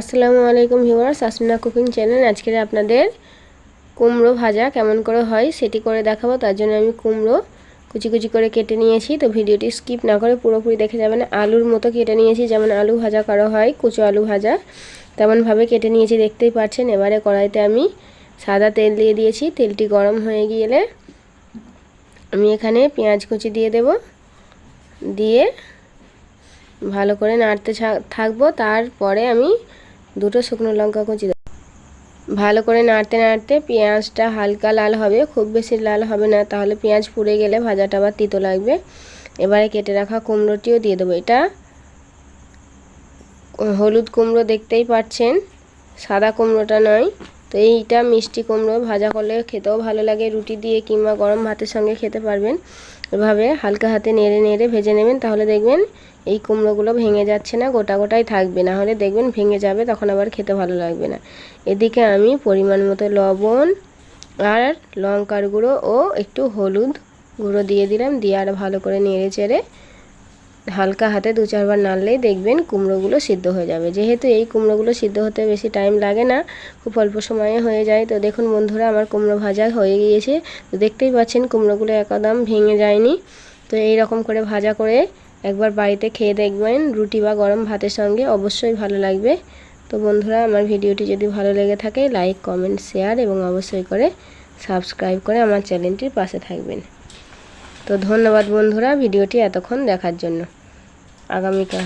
আসসালামু আলাইকুম viewers, Asmina cooking channel. আজকে আপনাদের কুমড়ো ভাজা কেমন করে হয় সেটি করে দেখাবো। তার জন্য আমি কুমড়ো কুচি কুচি করে কেটে নিয়েছি। তো ভিডিওটি স্কিপ না করে পুরোপুরি দেখে যাবেন। আলুর মতো কেটে নিয়েছি। যেমন আলু ভাজা করা হয়, কুচো আলু ভাজা তেমনভাবে কেটে নিয়েছি। দেখতেই পাচ্ছেন, এবারে কড়াইতে আমি সাদা তেল দিয়ে দিয়েছি। তেলটি গরম হয়ে গেলে আমি এখানে পেঁয়াজ কুচি দিয়ে দেব। দিয়ে ভালো করে নাড়তে থাকব। তারপরে আমি দুটো শুকনো লঙ্কা কুচি ভালো করে নাড়তে নাড়তে পেঁয়াজটা হালকা লাল হবে, খুব বেশি লাল হবে না, তাহলে পেঁয়াজ পুড়ে গেলে ভাজাটা আবার তিতো লাগবে। এবারে কেটে রাখা কুমড়োটিও দিয়ে দেবো। এটা হলুদ কুমড়ো দেখতেই পাচ্ছেন, সাদা কুমড়োটা নয়। তো এইটা মিষ্টি কুমড়ো ভাজা করলে খেতেও ভালো লাগে। রুটি দিয়ে কিংবা গরম ভাতের সঙ্গে খেতে পারবেন। এভাবে হালকা হাতে নেড়ে নেড়ে ভেজে নেবেন। তাহলে দেখবেন এই কুমড়োগুলো ভেঙে যাচ্ছে না, গোটা গোটাই থাকবে। না হলে দেখবেন ভেঙে যাবে, তখন আবার খেতে ভালো লাগবে না। এদিকে আমি পরিমাণ মতো লবণ আর লঙ্কার গুঁড়ো ও একটু হলুদ গুঁড়ো দিয়ে দিলাম। দিয়ে আর ভালো করে নেড়ে চেড়ে হালকা হাতে দু চারবার নাড়লেই দেখবেন কুমড়োগুলো সিদ্ধ হয়ে যাবে। যেহেতু এই কুমড়োগুলো সিদ্ধ হতে বেশি টাইম লাগে না, খুব অল্প সময়ে হয়ে যায়। তো দেখুন বন্ধুরা, আমার কুমড়ো ভাজা হয়ে গিয়েছে। তো দেখতেই পাচ্ছেন কুমড়োগুলো একদম ভেঙে যায়নি। তো এই রকম করে ভাজা করে একবার বাড়িতে খেয়ে দেখবেন। রুটি বা গরম ভাতের সঙ্গে অবশ্যই ভালো লাগবে। তো বন্ধুরা, আমার ভিডিওটি যদি ভালো লেগে থাকে লাইক কমেন্ট শেয়ার এবং অবশ্যই করে সাবস্ক্রাইব করে আমার চ্যানেলটির পাশে থাকবেন। তো ধন্যবাদ বন্ধুরা ভিডিওটি এতক্ষণ দেখার জন্য। আগামীকাল।